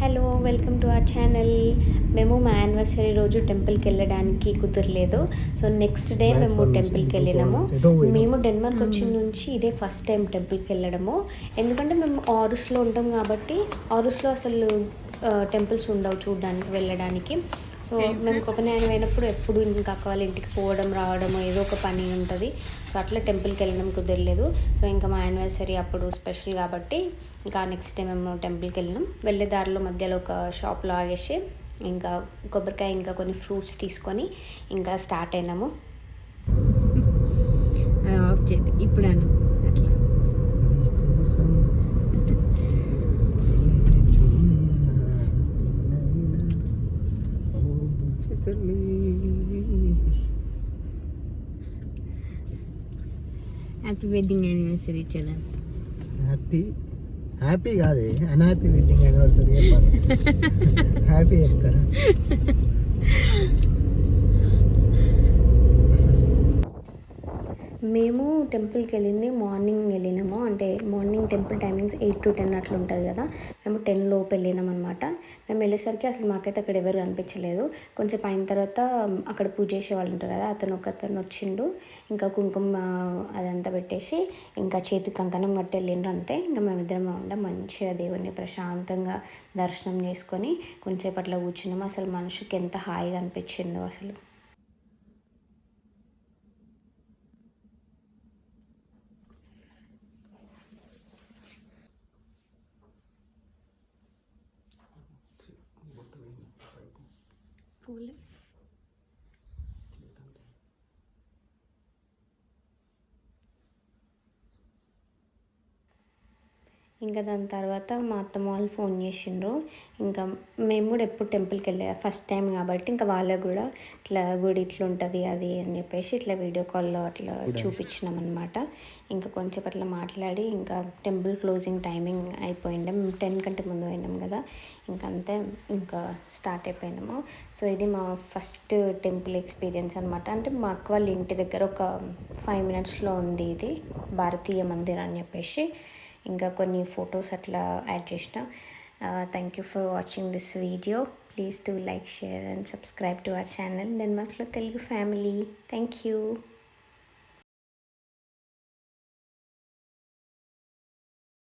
Hello welcome to our channel. మేము మా anniversary రోజు టెంపుల్కి వెళ్ళడానికి కుదరలేదు. సో నెక్స్ట్ డే మేము టెంపుల్కి. వెళ్ళినాము. మేము డెన్మార్క్ వచ్చిన నుంచి ఇదే ఫస్ట్ టైం టెంపుల్కి వెళ్ళడము ఎందుకంటే మేము ఆరుస్లో ఉంటాం కాబట్టి ఆరుస్లో అసలు టెంపుల్స్ ఉండవు చూడడానికి వెళ్ళడానికి. సో మేము కొకనాయన అయినప్పుడు ఎప్పుడు ఇంకా అక్క వాళ్ళ ఇంటికి పోవడం రావడం ఏదో ఒక పని ఉంటుంది. సో అట్లా టెంపుల్కి వెళ్ళడం కుదరలేదు. సో ఇంకా మా యానివర్సరీ అప్పుడు స్పెషల్ కాబట్టి ఇంకా నెక్స్ట్ డే మేము టెంపుల్కి వెళ్ళినాం. వెళ్ళే దారిలో మధ్యలో ఒక షాప్లో ఆగేసి ఇంకా కొబ్బరికాయ ఇంకా కొన్ని ఫ్రూట్స్ తీసుకొని ఇంకా స్టార్ట్ అయినాము. ఆఫ్ చేద్దాం. ఇప్పుడు అను బుజ్జి తల్లి happy wedding anniversary చలా happy happy కాదే అన్హ్యాపీ వెడ్డింగ్ యానివర్సరీ చెప్పాలి హ్యాపీ చెప్తారా టెంపుల్కి వెళ్ళింది మార్నింగ్ వెళ్ళినాము. అంటే morning temple timings eight to ten అట్లా ఉంటుంది కదా. మేము టెన్ లోపు వెళ్ళినాం అనమాట మేము వెళ్ళేసరికి అసలు మాకైతే అక్కడ ఎవరు కనిపించలేదు. కొంచెం అయిన తర్వాత అక్కడ పూజ చేసే వాళ్ళు ఉంటారు కదా అతను ఒక అతను వచ్చిండు. ఇంకా కుంకుమ అదంతా పెట్టేసి ఇంకా చేతికి కంకణం కట్టి వెళ్ళిండ్రు అంతే. ఇంకా మేమిద్దరం ఉండం మంచిగా దేవుడిని ప్రశాంతంగా దర్శనం చేసుకొని కొంచెంసేపు అట్లా కూర్చున్నాము. అసలు మనిషికి ఎంత హాయిగా అనిపించిందో అసలు. फूल। ఇంకా దాని తర్వాత మా అత్తమ్మ వాళ్ళు ఫోన్ చేసిండ్రు. ఇంకా మేము కూడా ఎప్పుడు టెంపుల్కి వెళ్ళే ఫస్ట్ టైం కాబట్టి ఇంకా వాళ్ళకు కూడా ఇట్లా గుడి ఇట్లా ఉంటుంది అది అని చెప్పేసి ఇట్లా వీడియో కాల్లో అట్లా చూపించినాం అనమాట ఇంకా కొంచెం అట్లా మాట్లాడి ఇంకా టెంపుల్ క్లోజింగ్ టైమింగ్ అయిపోయిండే మేము టెన్ కంటే ముందు పోయినాం కదా. ఇంకా అంతే ఇంకా స్టార్ట్ అయిపోయినాము. సో ఇది మా ఫస్ట్ టెంపుల్ ఎక్స్పీరియన్స్ అనమాట అంటే మా అక్క వాళ్ళ ఇంటి దగ్గర ఒక ఫైవ్ మినిట్స్లో ఉంది ఇది. భారతీయ మందిర్ అని చెప్పేసి. ఇంకా కొన్ని ఫొటోస్ అట్లా యాడ్ చేసిన. Thank you for watching this video please to like share and subscribe to our channel డెన్మార్క్లో Telugu family thank you